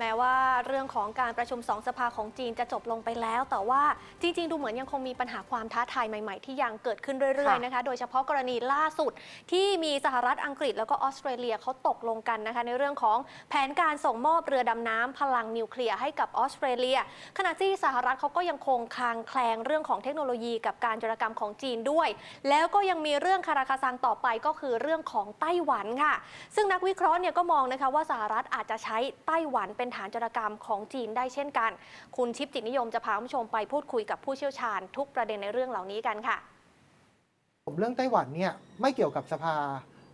แม้ว่าเรื่องของการประชุมสองสภาของจีนจะจบลงไปแล้ว แต่ว่าจริง ๆ ดูเหมือนยังคงมีปัญหาความท้าทายใหม่ ๆ ที่ยังเกิดขึ้นเรื่อยๆนะคะ โดยเฉพาะกรณีล่าสุด ที่มีสหรัฐอังกฤษแล้วก็ออสเตรเลียเขาตกลงกันนะคะ ในเรื่องของแผนการส่งมอบเรือดำน้ำพลังนิวเคลียร์ให้กับออสเตรเลีย ขณะที่สหรัฐเขาก็ยังคงคลางแคลงเรื่องของเทคโนโลยีกับการจรกรรมของจีนด้วย แล้วก็ยังมีเรื่องคาราคาซังต่อไปก็คือเรื่องของไต้หวันค่ะ ซึ่งนักวิเคราะห์เนี่ยก็มองนะคะว่าสหรัฐอาจจะใช้ไต้หวันเป็นฐานจรกรรมของจีนได้เช่นกัน คุณชิปจิตนิยมจะพาคุณผู้ชมไปพูดคุยกับผู้เชี่ยวชาญ ทุกประเด็นในเรื่องเหล่านี้กันค่ะ ผมเรื่องไต้หวันเนี่ยไม่เกี่ยวกับสภา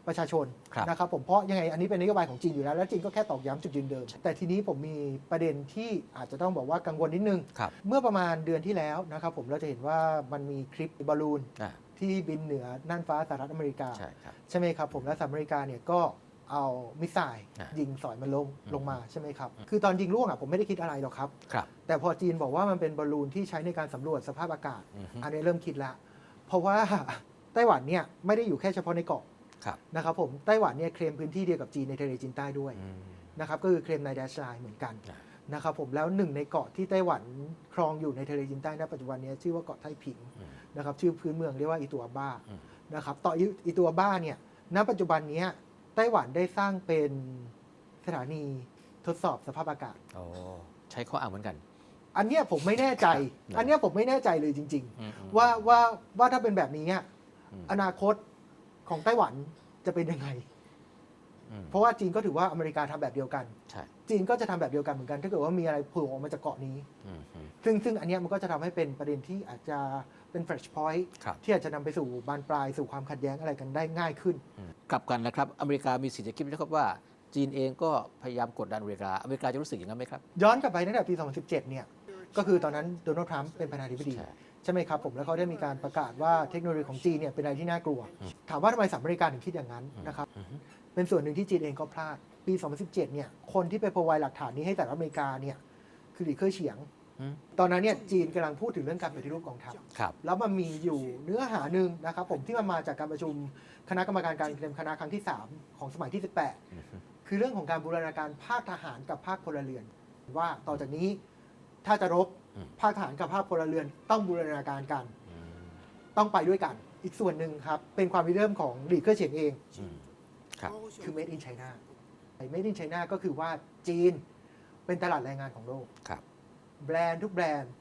ประชาชนครับนะครับผมเพราะยังไงอันนี้เป็นนโยบายของจีนอยู่แล้ว แล้วจีนก็แค่ตอกย้ำจุดยืนเดิม แต่ทีนี้ผมมีประเด็นที่อาจจะต้องบอกว่ากังวลนิดนึงครับเมื่อประมาณเดือนที่แล้วนะครับผมเราจะเห็นว่ามันมีคลิปบอลลูนอ่าที่บินเหนือน่านฟ้าสหรัฐอเมริกาใช่ครับใช่ไหมครับผมและสหรัฐอเมริกาเนี่ยก็ เอามิสไซล์อะยิงสอยมันลงอืมลงมาใช่ไหมครับ คือตอนยิงล่วงอะผมไม่ได้คิดอะไรหรอกครับครับ แต่พอจีนบอกว่ามันเป็นบอลลูนที่ใช้ในการสำรวจสภาพอากาศอือฮึอันนี้เริ่มคิดละ เพราะว่าไต้หวันเนี่ยไม่ได้อยู่แค่เฉพาะในเกาะครับนะครับผมไต้หวันเนี่ยเคลมพื้นที่เดียวกับจีนในทะเลจีนใต้ด้วยอืมนะครับก็คือเคลมในแดชไลน์เหมือนกันอะนะครับผมแล้วหนึ่งในเกาะที่ไต้หวันครองอยู่ในทะเลจีนใต้ณปัจจุบันเนี้ชื่อว่าเกาะไต้ผิงอืมนะครับชื่อพื้นเมืองเรียกว่าอีตัวบ้าอืมนะครับต่ออีอีตัวบ้าเนี่ยณปัจจุบันเนี้ย ไต้หวันได้สร้างเป็นสถานีทดสอบสภาพอากาศโอ้ใช้ข้ออ้างเหมือนกัน อันเนี้ยผมไม่แน่ใจครับอันเนี้ยผมไม่แน่ใจเลยจริง อืมอืม ๆ ว่าว่าว่าถ้าเป็นแบบนี้อะอืม อนาคตของไต้หวันจะเป็นยังไงอืม เพราะว่าจีนก็ถือว่าอเมริกาทำแบบเดียวกันใช่จีนก็จะทำแบบเดียวกันเหมือนกัน ถ้าเกิดว่ามีอะไรโผล่ออกมาจากเกาะนี้อืมอืมซึ่งซึ่งอันเนี้ยมันก็จะทำให้เป็นประเด็นที่อาจจะเป็น fresh point ครับที่อาจจะนำไปสู่บานปลายสู่ความขัดแย้งอะไรกันได้ง่ายขึ้น กลับกันนะครับ อเมริกามีสิทธิ์จะคิดนะครับว่า จีนเองก็พยายามกดดันอเมริกา อเมริกาจะรู้สึกอย่างนั้นไหมครับ ย้อนกลับไปตั้งแต่ปี 2017 เนี่ย ก็คือตอนนั้นโดนัลด์ทรัมป์เป็นประธานาธิบดี ใช่ใช่ไหมครับผมแล้วเขาได้มีการประกาศว่าเทคโนโลยีของจีนเนี่ยเป็นอะไรที่น่ากลัว ถามว่าทำไมสหรัฐอเมริกาถึงคิดอย่างนั้นนะครับอืมเป็นส่วนหนึ่งที่จีนเองก็พลาดปี 2017 เนี่ยคนที่ไปประวัยหลักฐานนี้ให้สหรัฐอเมริกาเนี่ยคือหลีเค่อเฉียงอืมตอนนั้นเนี่ยจีนกำลังพูดถึงเรื่องการปฏิรูปกองทัพครับแล้วมันมีอยู่เนื้อหาหนึ่งนะครับผมที่มันมาจากการประชุมคณะกรรมการการเตรียมคณะครั้งที่ 3 ของสมัยที่อืม18 คือเรื่องของการบูรณาการภาคทหารกับภาคพลเรือน ว่าต่อจากนี้ถ้าจะรบอืม ภาคทหารกับภาคพลเรือนต้องบูรณาการกันอืมต้องไปด้วยกัน อีกส่วนหนึ่งครับ เป็นความริเริ่มของหลีเค่อเฉียงเองอืมครับคือ made in China made in China ก็คือว่าจีนเป็นตลาดแรงงานของโลกครับ แบรนด์ทุกแบรนด์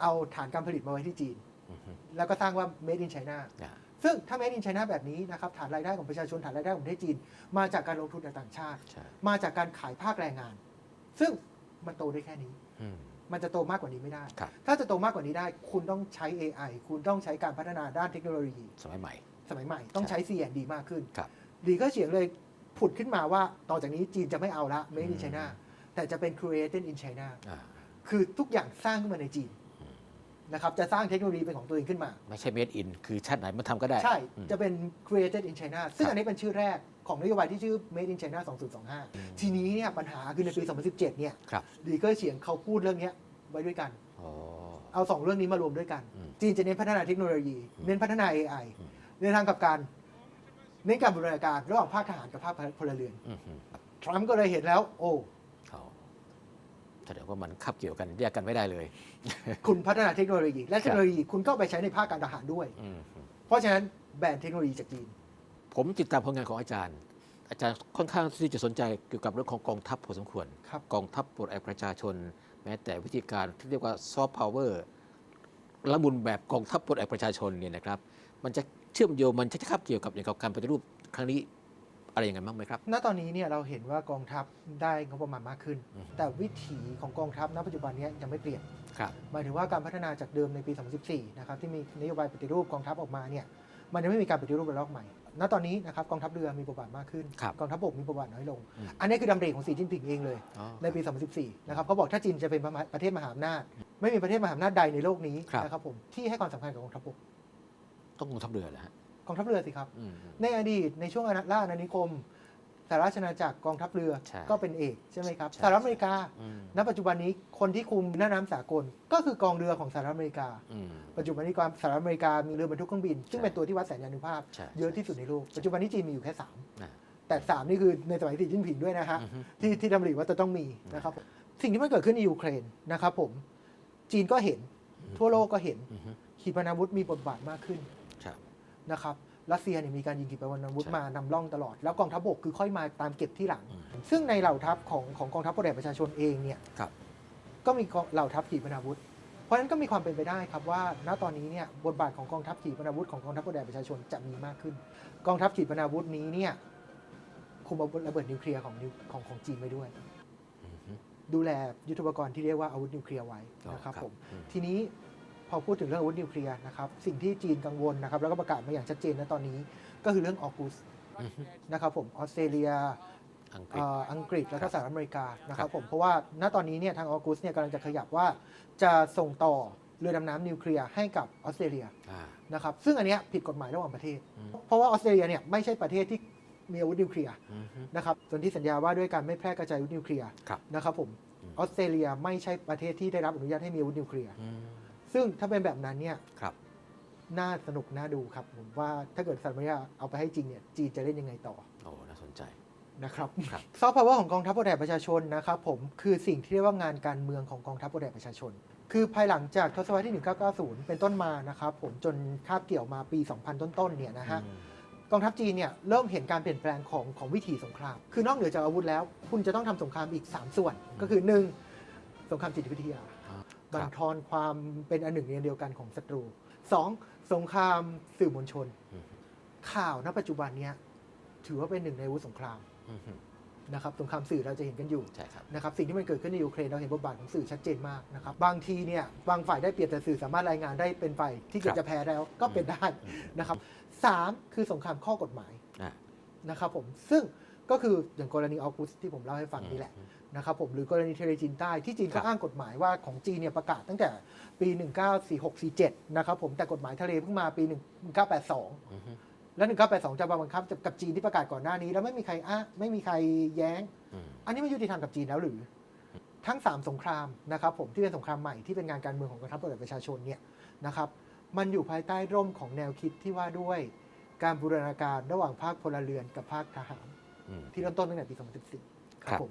เอาฐานการผลิตมาไว้ที่จีนอืมอืมแล้วก็สร้างว่า made in China อ่าซึ่งถ้า made in China แบบนี้นะครับฐานรายได้ของประชาชนฐานรายได้ของประเทศจีน มาจากการลงทุนจากต่างชาติใช่มาจากการขายภาคแรงงาน ซึ่งมันโตได้แค่นี้อื มมันจะโตมากกว่านี้ไม่ได้ ครับ ถ้าจะโตมากกว่านี้ได้ คุณต้องใช้ AI คุณต้องใช้การพัฒนาด้านเทคโนโลยี สมัยใหม่ สมัยใหม่ต้องใช้ C&D มากขึ้นครับดีก็เฉียงเลยผุดขึ้นมาว่าต่อจากนี้จีนจะไม่เอาละ made อื in ม China แต่จะเป็น created in China อ่าคือทุกอย่างสร้างขึ้นมาในจีนอืมนะครับจะสร้างเทคโนโลยีเป็นของตัวเองขึ้นมา ไม่ใช่ made in คือชาติไหนมันทำก็ได้ใช่อืม จะเป็น created in China ซึ่งครับ อันนี้เป็นชื่อแรก ของนโยบายที่ชื่อ made in China 2025 ทีนี้เนี่ยปัญหาคือในปี 2017 เนี่ยครับ ดีเกอร์เฉียงเขาพูดเรื่องเนี้ยไว้ด้วยกัน อ๋อ เอาสองเรื่องนี้มารวมด้วยกัน อืมจีนจะเน้นพัฒนาเทคโนโลยี อืมเน้นพัฒนา AI อืม ในทางกลับการเน้นการบูรณาการระหว่างภาคทหารกับภาคพลเรือน อืมอืมทรัมป์ก็เลยเห็นแล้ว โอ้เขาแสดงว่ามันคับเกี่ยวกันแยกกันไม่ได้เลย คุณพัฒนาเทคโนโลยี และเทคโนโลยีคุณก็เอาไปใช้ในภาคการทหารด้วย อืมอืมเพราะฉะนั้นแบนเทคโนโลยีจากจีน ผมติดตามผลงานของอาจารย์ อาจารย์ค่อนข้างที่จะสนใจเกี่ยวกับเรื่องของกองทัพพอสมควรครับกองทัพปลดแอกประชาชน แม้แต่วิธีการที่เรียกว่าซอฟต์พาวเวอร์ละมุนแบบกองทัพปลดแอกประชาชนเนี่ยนะครับ มันจะเชื่อมโยงมันจะคับเกี่ยวกับอย่างกับการปฏิรูปครั้งนี้อะไรอย่างนั้นบ้างไหมครับ ณ ตอนนี้เนี่ยเราเห็นว่ากองทัพได้งบประมาณมากขึ้นอืมแต่วิถีของกองทัพณปัจจุบันเนี้ยังไม่เปลี่ยนครับหมายถึงว่าการพัฒนาจากเดิมในปี 2014 นะครับที่มีนโยบายปฏิรูปกองทัพออกมาเนี่ยมันยังไม่มีการปฏิรูประลอกใหม่ ณตอนนี้นะครับกองทัพเรือมีบทบาทมากขึ้นครับกองทัพบกมีบทบาทน้อยลงอืมอันนี้คือดำริของสีจิ้นผิงเองเลยอ๋อในปี 2014 นะครับเขาบอกถ้าจีนจะเป็นประเทศมหาอำนาจ ไม่มีประเทศมหาอำนาจใดในโลกนี้ครับนะครับผมที่ให้ความสำคัญกับกองทัพบกต้องกองทัพเรือเหรอฮะกองทัพเรือสิครับอืมอืมในอดีตในช่วงอาณาล่าอาณานิคม สหราชอาณาจักรกองทัพเรือใช่ก็เป็นเอกใช่ไหมครับใช่ สหรัฐอเมริกา อืมณ ปัจจุบันนี้คนที่คุมหน้าน้ำสากล ก็คือกองเรือของสหรัฐอเมริกา อืม ปัจจุบันนี้ความสหรัฐอเมริกามีเรือบรรทุกเครื่องบิน ซึ่งใช่ เป็นตัวที่วัดแสนยานุภาพ ใช่ เยอะที่สุดในโลก ปัจจุบันนี้จีนมีอยู่แค่อ่า3แต่ 3 นี่คือในสมัยสีจิ้นผิงด้วยนะฮะ อือฮึ ที่ที่ดำริว่าจะต้องมีนะครับผมสิ่งที่มันเกิดขึ้นในยูเครนนะครับผม จีนก็เห็นทั่วโลกก็เห็นอือฮึขีปนาวุธมีบทบาทมากขึ้นครับ นะครับ รัสเซียเนี่ยมีการยิงขีปนาวุธใช่ มานำร่องตลอด แล้วกองทัพบกคือค่อยมาตามเก็บที่หลัง อืม ซึ่งในเหล่าทัพของของกองทัพพลเรือนประชาชนเองเนี่ยครับ ก็มีกองเหล่าทัพขีปนาวุธ เพราะฉะนั้นก็มีความเป็นไปได้ครับว่า ณตอนนี้เนี่ยบทบาทของกองทัพขีปนาวุธของกองทัพพลเรือนประชาชนจะมีมากขึ้น กองทัพขีปนาวุธนี้เนี่ยคุมอาวุธระเบิดนิวเคลียร์ของนิวของของจีนไว้ด้วย อือฮึดูแลยุทโธปกรณ์ที่เรียกว่าอาวุธนิวเคลียร์ไว้นะครับผม อืม ทีนี้พ อพูดถึงเรื่องอาวุธนิวเคลียร์นะครับสิ่งที่จีนกังวลนะครับแล้วก็ประกาศมาอย่างชัดเจนนะตอนนี้ ก็คือเรื่องออกุสอือฮึนะครับผมออสเตรเลียอังกฤษเอ่ออังกฤษแล้วก็ครับสหรัฐอเมริกานะคครัรับบผมเพราะว่าณตอนนี้เนี่ยทางออกุสเนี่ยกำลังจะขยับว่าจะส่งต่อเรือดำน้ำนิวเคลียร์ให้กับออสเตรเลียอ่านะครับซึ่งอันเนี้ยผิดกฎหมายระหว่างประเทศอืมเพราะว่าออสเตรเลียเนี่ยไม่ใช่ประเทศที่มีอาวุธนิวเคลียร์อือฮึนะครับส่วนที่สัญญาว่าด้วยการไม่แพร่กระจายอาวุธนิวเคลียร์ครับนะครับผมอืมออสเตรเลียไม่ใช่ประเทศที่ได้รับอนุญาตให้มีอาวุธนิวเคลียร์อืม ซึ่งถ้าเป็นแบบนั้นเนี่ยครับน่าสนุกน่าดูครับผมว่าถ้าเกิดสหรัฐอเมริกาเอาไปให้จริงเนี่ยจีนจะเล่นยังไงต่อโอ้น่าสนใจนะครับครับซอฟต์พาวเวอร์ของกองทัพพลเรือนประชาชนนะครับผมคือสิ่งที่เรียกว่างานการเมืองของกองทัพพลเรือนประชาชน คือภายหลังจากทศวรรษที่ 1990 เป็นต้นมานะครับผมจนคาบเกี่ยวมาปี 2000 ต้นๆเนี่ยนะฮะอืมกองทัพจีนเนี่ยเริ่มเห็นการเปลี่ยนแปลงของของวิถีสงคราม คือนอกเหนือจากอาวุธแล้ว คุณจะต้องทำสงครามอีก 3 ส่วน ก็คือ 1. สงครามจิตวิทยาอ่า บัคนรับทอนความเป็นอันหนึ่งเดียวกันของศัตรู 2. สงครามสื่อมวลชนอืมข่าวณปัจจุบันเนี้ยถือว่าเป็นหนึ่งในอาวุธสงครามอือฮึนะครับสงครามสื่อเราจะเห็นกันอยู่ใช่ครับนะครับสิ่งที่มันเกิดขึ้นในยูเครนเราเห็นบทบาทของสื่อชัดเจนมากนะครับบางทีเนี่ยบางฝ่ายได้เปรียบแต่สื่อสามารถรายงานได้เป็นฝ่ายที่เกิคดรับจะแพ้แล้วก็เป็นได้อืมนะครับสามคือสงครามข้อกฎหมายอ่านะครับผมซึ่งก็คืออย่างกรณีออกุสที่ผมเล่าให้ฟังนี่แหละอืม นะครับผมหรือกรณีเทเรจินใต้ที่จีนครัก็บอ้างกฎหมายว่าของจีนเนี่ยประกาศตั้งแต่ปี 1946-47 นะครับผมแต่กฎหมายทะเลเพิ่งมาปี 1982อือฮึแล้ว1982 จะมาบังคับกับจีนที่ประกาศก่อนหน้านี้ แล้วไม่มีใครอ้างไม่มีใครแย้งอืมอันนี้ไม่ยุติธรรมกับจีนแล้วหรือทั้ง 3 สงครามนะครับผมที่เป็นสงครามใหม่ที่เป็นงานการเมืองของกองทัพประชาชนเนี่ยนะครับมันอยู่ภายใต้ร่มของแนวคิดที่ว่าด้วยการบูรณาการระหว่างภาคพลเรือนกับภาคทหารอืมที่เริ่มต้นตั้งแต่ปี 2014 ครับผม